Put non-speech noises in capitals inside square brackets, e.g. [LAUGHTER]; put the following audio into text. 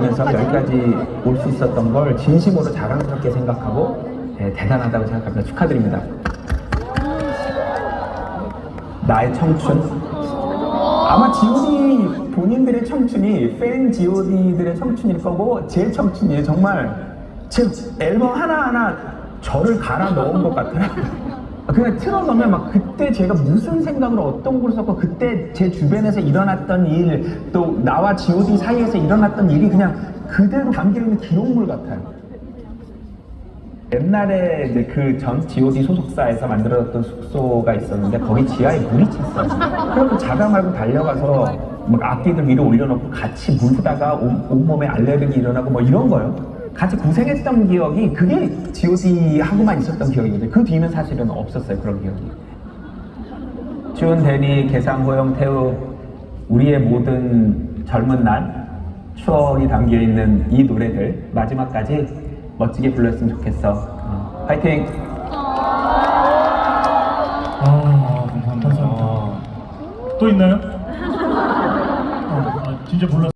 면서 여기까지 올 수 있었던 걸 진심으로 자랑스럽게 생각하고 네, 대단하다고 생각합니다. 축하드립니다. 나의 청춘. 아마 G.O.D 본인들의 청춘이 팬 G.O.D들의 청춘일 거고 제 청춘이에요. 정말 제 앨범 하나하나 저를 갈아 넣은 것 같아요. 그냥 틀어놓으면 막 그때 제가 무슨 생각으로 어떤 곡을 썼고 그때 제 주변에서 일어났던 일 또 나와 G.O.D 사이에서 일어났던 일이 그냥 그대로 담겨있는 기록물 같아요. 옛날에 이제 그 전 G.O.D 소속사에서 만들어졌던 숙소가 있었는데 거기 지하에 물이 찼어요. 그래서 자가 말고 달려가서 막 악기들 위로 올려놓고 같이 물다가 온- 온몸에 알레르기 일어나고 뭐 이런 거요. 같이 고생했던 기억이 그게 G.O.D하고만 있었던 기억이거든요. 그 뒤는 사실은 없었어요 그런 기억이. 준, 데니, 개상, 호영, 태우 우리의 모든 젊은 날 추억이 담겨 있는 이 노래들 마지막까지 멋지게 불렀으면 좋겠어. 어, 화이팅! 아, 감사합니다. 또 있나요? [LAUGHS] 아, 진짜 몰랐어요.